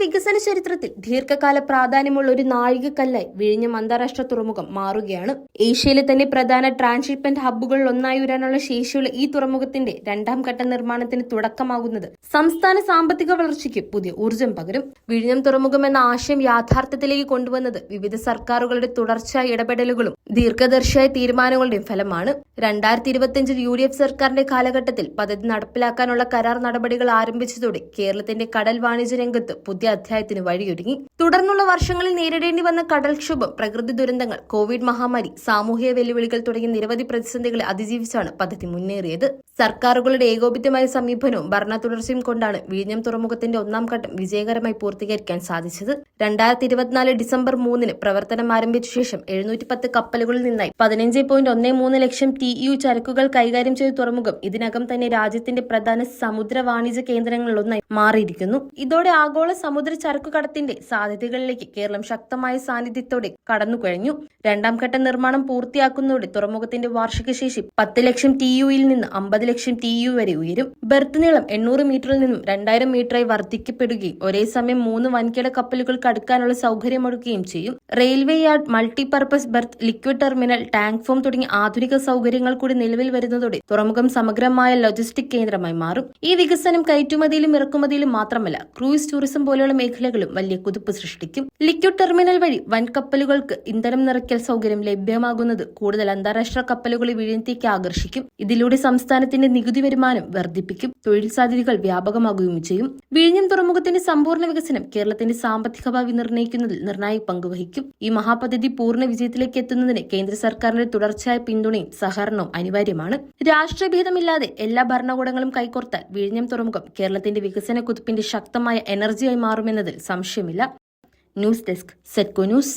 വികസന ചരിത്രത്തിൽ ദീർഘകാല പ്രാധാന്യമുള്ള ഒരു നാഴികക്കല്ലായി വിഴിഞ്ഞം അന്താരാഷ്ട്ര തുറമുഖം മാറുകയാണ്. ഏഷ്യയിലെ തന്നെ പ്രധാന ട്രാൻസ്ഷിപ്മെന്റ് ഹബ്ബുകളിൽ ഒന്നായി ഉയരാനുള്ള ശേഷിയുള്ള ഈ തുറമുഖത്തിന്റെ രണ്ടാം ഘട്ട നിർമ്മാണത്തിന് തുടക്കമാകുന്നത് സംസ്ഥാന സാമ്പത്തിക വളർച്ചയ്ക്ക് പുതിയ ഊർജം പകരും. വിഴിഞ്ഞം തുറമുഖം എന്ന ആശയം യാഥാർത്ഥ്യത്തിലേക്ക് കൊണ്ടുവന്നത് വിവിധ സർക്കാരുകളുടെ തുടർച്ചയായ ഇടപെടലുകളും ദീർഘദർശിയായ തീരുമാനങ്ങളുടെയും ഫലമാണ്. രണ്ടായിരത്തി ഇരുപത്തിയഞ്ചിൽ യു ഡി എഫ് സർക്കാരിന്റെ കാലഘട്ടത്തിൽ പദ്ധതി നടപ്പിലാക്കാനുള്ള കരാർ നടപടികൾ ആരംഭിച്ചതോടെ കേരളത്തിന്റെ കടൽ വാണിജ്യ രംഗത്ത് പുതിയ അധ്യായത്തിന് വഴിയൊരുങ്ങി. തുടർന്നുള്ള വർഷങ്ങളിൽ നേരിടേണ്ടി വന്ന കടൽക്ഷോഭം പ്രകൃതി ദുരന്തങ്ങൾ കോവിഡ് മഹാമാരി സാമൂഹിക വെല്ലുവിളികൾ തുടങ്ങിയ നിരവധി പ്രതിസന്ധികളെ അതിജീവിച്ചാണ് പദ്ധതി മുന്നേറിയത്. സർക്കാരുകളുടെ ഏകോപിതമായ സമീപനവും ഭരണ തുടർച്ചയും കൊണ്ടാണ് വിഴിഞ്ഞം തുറമുഖത്തിന്റെ ഒന്നാം ഘട്ടം വിജയകരമായി പൂർത്തീകരിക്കാൻ സാധിച്ചത്. രണ്ടായിരത്തി ഇരുപത്തിനാല് ഡിസംബർ മൂന്നിന് പ്രവർത്തനം ആരംഭിച്ച ശേഷം എഴുന്നൂറ്റി പത്ത് കപ്പലുകളിൽ നിന്നായി പതിനഞ്ച് പോയിന്റ് ഒന്നേ മൂന്ന് ലക്ഷം ടി യു ചരക്കുകൾ കൈകാര്യം ചെയ്ത തുറമുഖം ഇതിനകം തന്നെ രാജ്യത്തിന്റെ പ്രധാന സമുദ്ര വാണിജ്യ കേന്ദ്രങ്ങളിലൊന്നായി മാറിയിരിക്കുന്നു. ഇതോടെ ആഗോള സമുദ്ര ചരക്കു കടത്തിന്റെ സാധ്യതകളിലേക്ക് കേരളം ശക്തമായ സാന്നിധ്യത്തോടെ കടന്നുകഴിഞ്ഞു. രണ്ടാം ഘട്ട നിർമ്മാണം പൂർത്തിയാക്കുന്നതോടെ തുറമുഖത്തിന്റെ വാർഷിക ശേഷി പത്ത് ലക്ഷം ടി യുയിൽ നിന്ന് അമ്പത് ലക്ഷം ടി യു വരെ ഉയരും. ബെർത്ത് നീളം എണ്ണൂറ് മീറ്ററിൽ നിന്നും രണ്ടായിരം മീറ്ററായി വർദ്ധിക്കപ്പെടുകയും ഒരേ സമയം മൂന്ന് വൻകിട കപ്പലുകൾക്ക് അടുക്കാനുള്ള സൗകര്യമൊരുക്കുകയും ചെയ്യും. Railway yard multipurpose berth liquid terminal tank farm തുടങ്ങിയ ആധുനിക സൗകര്യങ്ങൾ കൂടി നിലവിൽ വരുന്നതോടെ തുറമുഖം സമഗ്രമായ ലോജിസ്റ്റിക് കേന്ദ്രമായി മാറും. ഈ വികസനം കയറ്റുമതിയിലും ഇറക്കുമതിയിലും മാത്രമല്ല ക്രൂയിസ് ടൂറിസം പോലെയുള്ള മേഖലകളും വലിയ കുതിപ്പ് സൃഷ്ടിക്കും. ലിക്വിഡ് ടെർമിനൽ വഴി വൻ കപ്പലുകൾക്ക് ഇന്ധനം നിറയ്ക്കൽ സൗകര്യം ലഭ്യമാകുന്നത് കൂടുതൽ അന്താരാഷ്ട്ര കപ്പലുകളെ വിഴിഞ്ഞത്തേക്ക് ആകർഷിക്കും. ഇതിലൂടെ സംസ്ഥാനത്തിന്റെ നികുതി വരുമാനം വർദ്ധിപ്പിക്കും. തൊഴിൽ സാധ്യതകൾ വ്യാപകമാകുകയും ചെയ്യും. വിഴിഞ്ഞം തുറമുഖത്തിന്റെ സമ്പൂർണ വികസനം കേരളത്തിന്റെ സാമ്പത്തിക ഭാവി നിർണയിക്കുന്നതിൽ നിർണായക പങ്കുവഹിക്കും ഈ മഹാപദ്ധതി പൂർണ വിജയത്തിലേക്ക് എത്തുന്നതിന് കേന്ദ്ര സർക്കാരിന്റെ തുടർച്ചയായ പിന്തുണയും സഹകരണവും അനിവാര്യമാണ്. രാഷ്ട്രീയഭേദമില്ലാതെ എല്ലാ ഭരണകൂടങ്ങളും കൈകോർത്താൽ വിഴിഞ്ഞം തുറമുഖം കേരളത്തിന്റെ വികസന കുതിപ്പിന്റെ ശക്തമായ എനർജിയായി മാറുമെന്നതിൽ സംശയമില്ല. News desk SETCO news